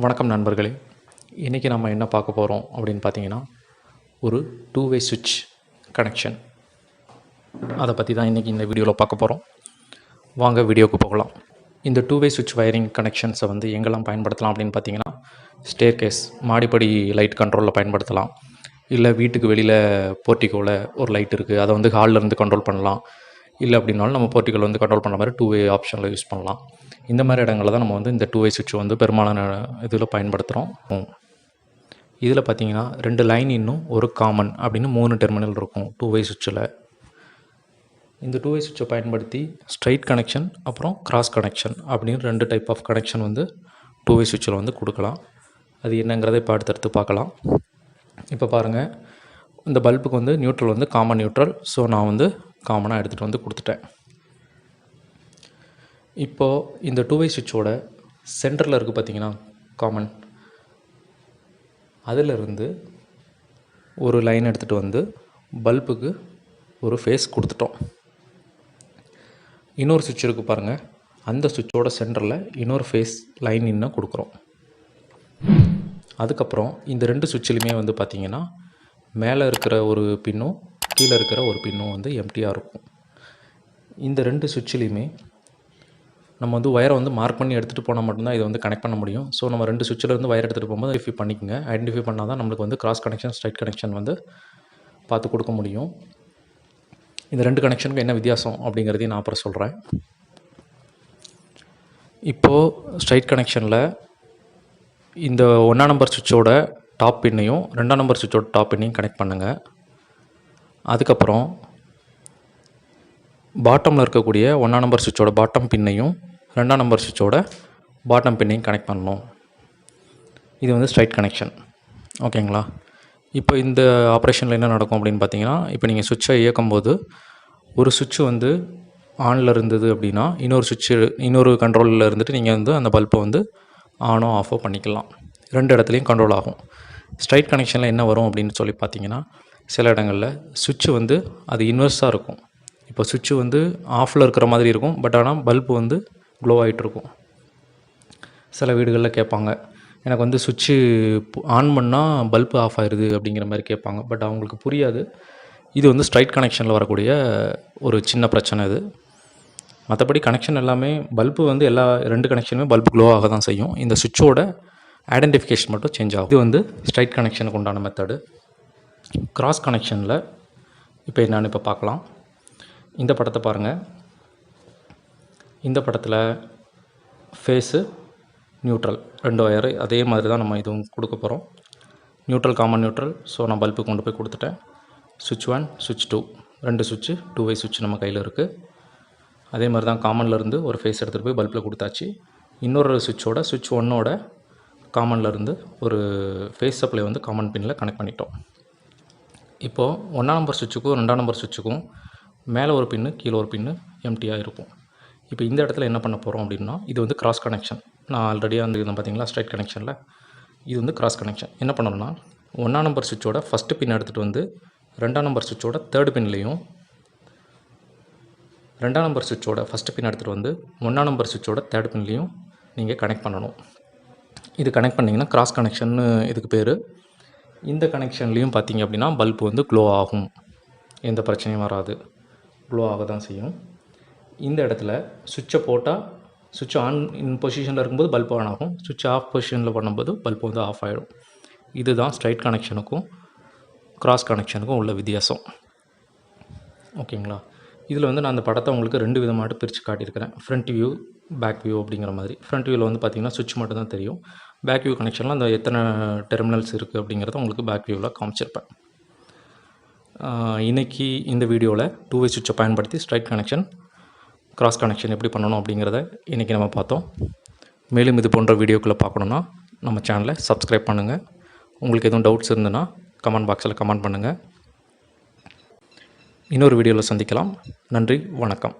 வணக்கம் நண்பர்களே. இன்றைக்கி நம்ம என்ன பார்க்க போகிறோம் அப்படின்னு பார்த்தீங்கன்னா ஒரு டூ வே சுவிட்ச் கனெக்ஷன் அதை பற்றி தான் இன்றைக்கி இந்த வீடியோவில் பார்க்க போகிறோம் வாங்க வீடியோவுக்கு போகலாம். இந்த டூ வே சுவிட்ச் வயரிங் கனெக்ஷன்ஸை வந்து எங்கெல்லாம் பயன்படுத்தலாம் அப்படின்னு பார்த்தீங்கன்னா ஸ்டேர் கேஸ் மாடிப்படி லைட் கண்ட்ரோலில் பயன்படுத்தலாம். இல்லை வீட்டுக்கு வெளியில் போர்ட்டிக்கோவில் ஒரு லைட் இருக்குது அதை வந்து ஹாலில் இருந்து கண்ட்ரோல் பண்ணலாம். இல்லை அப்படின்னாலும் நம்ம போர்ட்டிகல் வந்து கண்ட்ரோல் பண்ணுற மாதிரி டூ வே ஆப்ஷனில் யூஸ் பண்ணலாம். இந்த மாதிரி இடங்களில் தான் நம்ம வந்து இந்த டூ வே சுவிட்ச் வந்து பெரும்பாலான இதில் பயன்படுத்துகிறோம் இதில் பார்த்தீங்கன்னா ரெண்டு லைன் இன்னும் ஒரு காமன் அப்படின்னு மூணு டெர்மினல் இருக்கும் டூ வே சுவிட்சில் இந்த டூ வே சுவிட்சை பயன்படுத்தி ஸ்ட்ரைட் கனெக்ஷன் அப்புறம் கிராஸ் கனெக்ஷன் அப்படின்னு ரெண்டு டைப் ஆஃப் கனெக்ஷன் வந்து டூ வே சுவிட்சில் வந்து கொடுக்கலாம். அது என்னங்கிறத இப்போ அடுத்தடுத்து பார்க்கலாம். இப்போ பாருங்கள் இந்த பல்புக்கு வந்து நியூட்ரல் வந்து காமன் நியூட்ரல் ஸோ நான் வந்து காமனாக எடுத்துகிட்டு வந்து கொடுத்துட்டேன். இப்போது இந்த டூ வே சுவிட்சோட சென்டரில் இருக்குது பார்த்தீங்கன்னா காமன் அதிலிருந்து ஒரு லைன் எடுத்துகிட்டு வந்து பல்புக்கு ஒரு ஃபேஸ் கொடுத்துட்டோம். இன்னொரு சுவிட்ச் இருக்குது பாருங்கள் அந்த சுவிட்சோட சென்டரில் இன்னொரு ஃபேஸ் லைன் இன்னும் கொடுக்குறோம். அதுக்கப்புறம் இந்த ரெண்டு சுவிட்சிலுமே வந்து பார்த்திங்கன்னா மேலே இருக்கிற ஒரு பின்னும் கீழே இருக்கிற ஒரு பின்னும் வந்து எம்டியாக இருக்கும். இந்த ரெண்டு சுவிட்சிலையுமே நம்ம வந்து ஒயரை வந்து மார்க் பண்ணி எடுத்துகிட்டு போனால் மட்டும்தான் இதை வந்து கனெக்ட் பண்ண முடியும். ஸோ நம்ம ரெண்டு சுவிட்சில் இருந்து ஒயர் எடுத்துகிட்டு போகும்போது ஐடென்டிஃபை பண்ணிக்கோங்க. ஐடென்டிஃபை பண்ணால் தான் நம்மளுக்கு வந்து கிராஸ் கனெக்ஷன் ஸ்ட்ரைட் கனெக்ஷன் வந்து பார்த்து கொடுக்க முடியும். இந்த ரெண்டு கனெக்ஷனுக்கு என்ன வித்தியாசம் அப்படிங்கிறதையும் நான் அப்புறம் சொல்கிறேன் இப்போது ஸ்ட்ரைட் கனெக்ஷனில் இந்த ஒன்றாம் நம்பர் சுவிட்சோட டாப் பின்னையும் ரெண்டாம் நம்பர் சுவிட்சோட டாப் பின்னையும் கனெக்ட் பண்ணுங்கள் அதுக்கப்புறம் பாட்டமில் இருக்கக்கூடிய ஒன்றாம் நம்பர் சுவிட்சோட பாட்டம் பின்னையும் ரெண்டாம் நம்பர் சுவிட்சோட பாட்டம் பின்னையும் கனெக்ட் பண்ணணும். இது வந்து ஸ்ட்ரைட் கனெக்ஷன் ஓகேங்களா இப்போ இந்த ஆப்ரேஷனில் என்ன நடக்கும் அப்படின்னு பார்த்தீங்கன்னா இப்போ நீங்கள் சுவிட்சை இயக்கும்போது ஒரு சுவிட்சு வந்து ஆனில் இருந்தது அப்படின்னா இன்னொரு சுவிட்சு இன்னொரு கண்ட்ரோலில் இருந்துட்டு நீங்கள் வந்து அந்த பல்பை வந்து ஆனோ ஆஃபோ பண்ணிக்கலாம். ரெண்டு இடத்துலையும் கண்ட்ரோல் ஆகும். ஸ்ட்ரைட் கனெக்ஷனில் என்ன வரும் அப்படின்னு சொல்லி பார்த்தீங்கன்னா சில இடங்களில் சுவிட்சு வந்து அது இன்வெர்ஸாக இருக்கும். இப்போ சுவிட்சு வந்து ஆஃபில் இருக்கிற மாதிரி இருக்கும் பட் ஆனால் பல்பு வந்து க்ளோ ஆகிட்டுருக்கும் சில வீடுகளில் கேட்பாங்க எனக்கு வந்து சுவிட்சு ஆன் பண்ணால் பல்பு ஆஃப் ஆயிடுது அப்படிங்கிற மாதிரி கேட்பாங்க. பட் அவங்களுக்கு புரியாது. இது வந்து ஸ்ட்ரைட் கனெக்ஷனில் வரக்கூடிய ஒரு சின்ன பிரச்சனை இது. மற்றபடி கனெக்ஷன் எல்லாமே பல்பு வந்து எல்லா ரெண்டு கனெக்ஷனுமே பல்பு க்ளோ ஆக தான் செய்யும். இந்த சுவிட்சோட ஐடென்டிஃபிகேஷன் மட்டும் சேஞ்ச் ஆகும். இது வந்து ஸ்ட்ரைட் கனெக்ஷனுக்கு உண்டான மெத்தடு கிராஸ் கனெக்ஷனில் இப்போ என்னென்னு இப்போ பார்க்கலாம். இந்த படத்தை பாருங்கள் இந்த படத்தில் ஃபேஸு நியூட்ரல் ரெண்டு ஒயரு அதே மாதிரி தான் நம்ம இதுவும் கொடுக்க போகிறோம் நியூட்ரல் காமன் நியூட்ரல் ஸோ நான் பல்பு கொண்டு போய் கொடுத்துட்டேன். சுவிட்ச் ஒன் சுவிட்ச் டூ ரெண்டு சுவிட்சு டூ வை சுவிட்ச் நம்ம கையில் இருக்குது அதே மாதிரி தான் காமன்லேருந்து இருந்து ஒரு ஃபேஸ் எடுத்துகிட்டு போய் பல்பில் கொடுத்தாச்சு. இன்னொரு சுவிட்சோட சுவிட்ச் ஒன்னோட காமனில் இருந்து ஒரு ஃபேஸ் சப்ளை வந்து காமன் பின்னில் கனெக்ட் பண்ணிட்டோம். இப்போது ஒன்றாம் நம்பர் சுவிட்சுக்கும் ரெண்டாம் நம்பர் சுவிட்சுக்கும் மேலே ஒரு பின்னு கீழே ஒரு பின்னு எம்டியாக இருக்கும். இப்போ இந்த இடத்துல என்ன பண்ண போகிறோம் அப்படின்னா இது வந்து கிராஸ் கனெக்ஷன் நான் ஆல்ரெடியாக வந்து இருந்தேன் பார்த்தீங்களா ஸ்ட்ரைட் கனெக்ஷனில் இது வந்து கிராஸ் கனெக்ஷன் என்ன பண்ணணும்னா ஒன்றாம் நம்பர் சுவிட்சோட ஃபஸ்ட்டு பின் எடுத்துகிட்டு வந்து ரெண்டாம் நம்பர் சுவிட்சோட தேர்ட் பின்லேயும் ரெண்டாம் நம்பர் சுவிட்சோட ஃபஸ்ட்டு பின் எடுத்துகிட்டு வந்து ஒன்றாம் நம்பர் சுவிட்சோட தேர்ட் பின்லேயும் நீங்கள் கனெக்ட் பண்ணணும். இது கனெக்ட் பண்ணிங்கன்னா கிராஸ் கனெக்ஷன்னு இதுக்கு பேர் இந்த கனெக்ஷன்லேயும் பார்த்தீங்க அப்படின்னா பல்ப் வந்து க்ளோ ஆகும். எந்த பிரச்சனையும் வராது. க்ளோ ஆக தான் செய்யும். இந்த இடத்துல சுவிட்சை போட்டால் சுவிட்ச் ஆன் இன் பொசிஷனில் இருக்கும்போது பல்ப் ஆன் ஆகும். சுவிட்ச் ஆஃப் பொசிஷனில் பண்ணும்போது பல்ப் வந்து ஆஃப் ஆகிடும் இதுதான் ஸ்ட்ரைட் கனெக்ஷனுக்கும் கிராஸ் கனெக்ஷனுக்கும் உள்ள வித்தியாசம். ஓகேங்களா இதில் வந்து நான் அந்த படத்தை உங்களுக்கு ரெண்டு விதமாட்டு பிரித்து காட்டியிருக்கிறேன். ஃப்ரண்ட் வியூ பேக் வியூ அப்படிங்கிற மாதிரி. ஃப்ரண்ட் வியூவில் வந்து பார்த்திங்கன்னா சுவிட்ச் மட்டும் தான் தெரியும். பேக் வியூ கனெக்ஷனில் அந்த எத்தனை டெர்மினல்ஸ் இருக்குது அப்படிங்கிறத உங்களுக்கு பேக் வியூவில் காமிச்சிருப்பேன். இன்றைக்கி இந்த வீடியோவில் டூ வே சுவிட்சை பயன்படுத்தி ஸ்ட்ரைட் கனெக்ஷன் கிராஸ் கனெக்ஷன் எப்படி பண்ணணும் அப்படிங்கிறத இன்றைக்கி நம்ம பார்த்தோம். மேலும் இது போன்ற வீடியோக்குள்ளே பார்க்கணுன்னா நம்ம சேனலை சப்ஸ்கிரைப் பண்ணுங்கள் உங்களுக்கு எதுவும் டவுட்ஸ் இருந்ததுன்னா கமெண்ட் பாக்ஸில் கமெண்ட் பண்ணுங்கள் இன்னொரு வீடியோவில் சந்திக்கலாம். நன்றி வணக்கம்.